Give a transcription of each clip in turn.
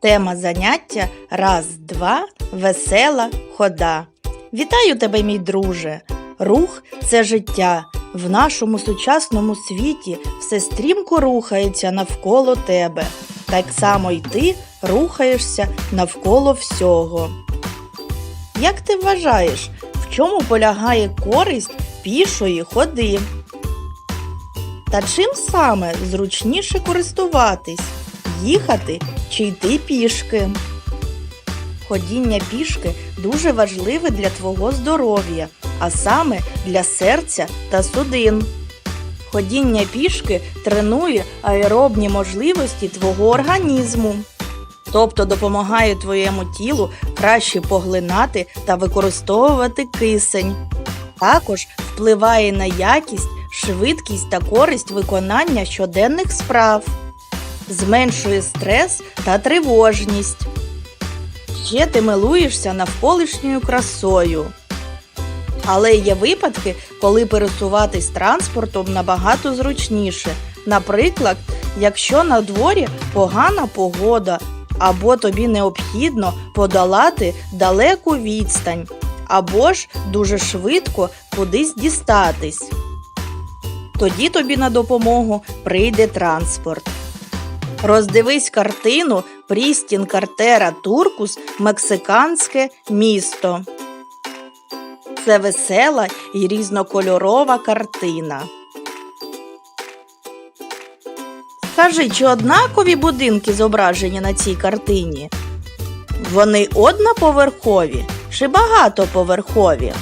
Тема заняття раз, два, весела хода. Вітаю тебе, мій друже! Рух це життя. В нашому сучасному світі все стрімко рухається навколо тебе. Так само й ти рухаєшся навколо всього. Як ти вважаєш, в чому полягає користь пішої ходи? Та чим саме зручніше користуватись? Їхати чи йти пішки? Ходіння пішки дуже важливе для твого здоров'я, а саме для серця та судин. Ходіння пішки тренує аеробні можливості твого організму, тобто допомагає твоєму тілу краще поглинати та використовувати кисень. Також впливає на якість, швидкість та користь виконання щоденних справ, зменшує стрес та тривожність. Ще ти милуєшся навколишньою красою. Але є випадки, коли пересуватись транспортом набагато зручніше. Наприклад, якщо на дворі погана погода, або тобі необхідно подолати далеку відстань, або ж дуже швидко кудись дістатись. Тоді тобі на допомогу прийде транспорт. Роздивись картину Прістін Картера Туркус Мексиканське місто. Це весела і різнокольорова картина. Скажи, чи однакові будинки зображені на цій картині? Вони одноповерхові чи багатоповерхові?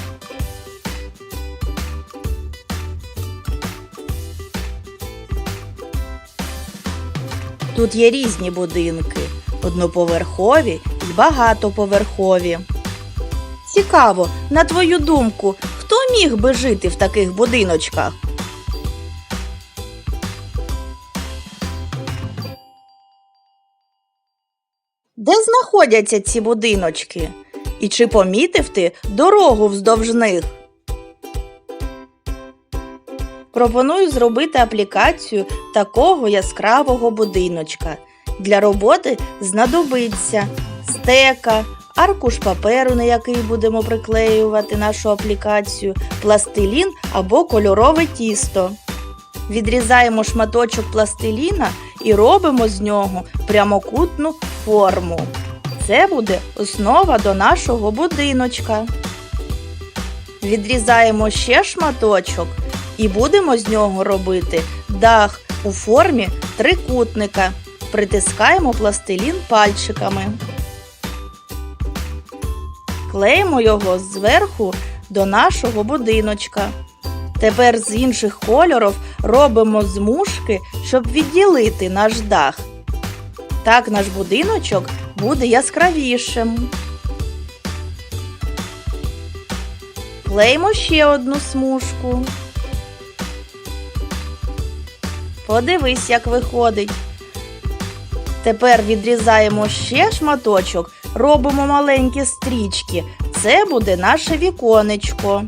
Тут є різні будинки одноповерхові і багатоповерхові. Цікаво, на твою думку, хто міг би жити в таких будиночках? Де знаходяться ці будиночки? І чи помітив ти дорогу вздовж них? Пропоную зробити аплікацію такого яскравого будиночка. Для роботи знадобиться стека, аркуш паперу, на який будемо приклеювати нашу аплікацію, пластилін або кольорове тісто. Відрізаємо шматочок пластиліна і робимо з нього прямокутну форму. Це буде основа до нашого будиночка. Відрізаємо ще шматочок і будемо з нього робити дах у формі трикутника. Притискаємо пластилін пальчиками. Клеїмо його зверху до нашого будиночка. Тепер з інших кольорів робимо змушки, щоб відділити наш дах. Так наш будиночок буде яскравішим. Клеїмо ще одну смужку. Подивись, як виходить. Тепер відрізаємо ще шматочок, робимо маленькі стрічки. Це буде наше віконечко.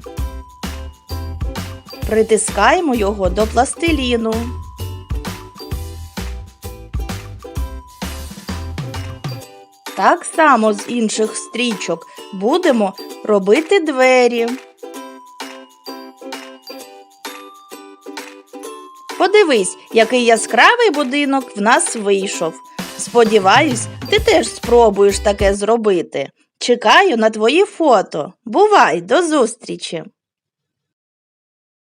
Притискаємо його до пластиліну. Так само з інших стрічок будемо робити двері. Подивись, який яскравий будинок в нас вийшов. Сподіваюсь, ти теж спробуєш таке зробити. Чекаю на твої фото. Бувай, до зустрічі!